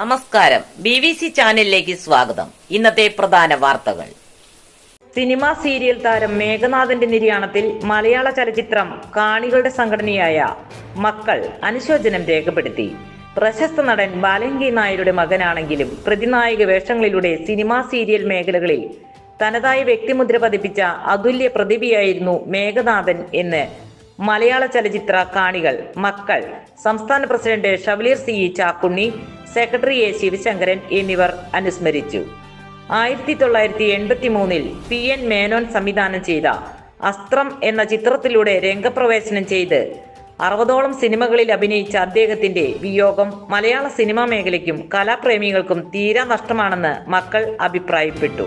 നമസ്കാരം. B V C ചാനലിലേക്ക് സ്വാഗതം. ഇന്നത്തെ പ്രധാന വാർത്തകൾ. സിനിമാ സീരിയൽ താരം മേഘനാഥന്റെ നിര്യാണത്തിൽ മലയാള ചലച്ചിത്രം കാണികളുടെ സംഘടനയായ മക്കൾ അനുശോചനം രേഖപ്പെടുത്തി. പ്രശസ്ത നടൻ ബാലങ്കി നായരുടെ മകനാണെങ്കിലും പ്രതിനായക വേഷങ്ങളിലൂടെ സിനിമാ സീരിയൽ മേഖലകളിൽ തനതായ വ്യക്തിമുദ്ര പതിപ്പിച്ച അതുല്യ പ്രതിഭയായിരുന്നു മേഘനാഥൻ എന്ന് മലയാള ചലച്ചിത്ര കാണികൾ മക്കൾ സംസ്ഥാന president Chevalier C Chakkunni secretary A Sivasankaran എന്നിവർ അനുസ്മരിച്ചു. ആയിരത്തി തൊള്ളായിരത്തി എൺപത്തി മൂന്നിൽ പി എൻ മേനോൻ സംവിധാനം ചെയ്ത അസ്ത്രം എന്ന ചിത്രത്തിലൂടെ രംഗപ്രവേശനം ചെയ്ത് അറുപതോളം സിനിമകളിൽ അഭിനയിച്ച അദ്ദേഹത്തിന്റെ വിയോഗം മലയാള സിനിമാ മേഖലയ്ക്കും കലാപ്രേമികൾക്കും തീരാ നഷ്ടമാണെന്ന് മക്കൾ അഭിപ്രായപ്പെട്ടു.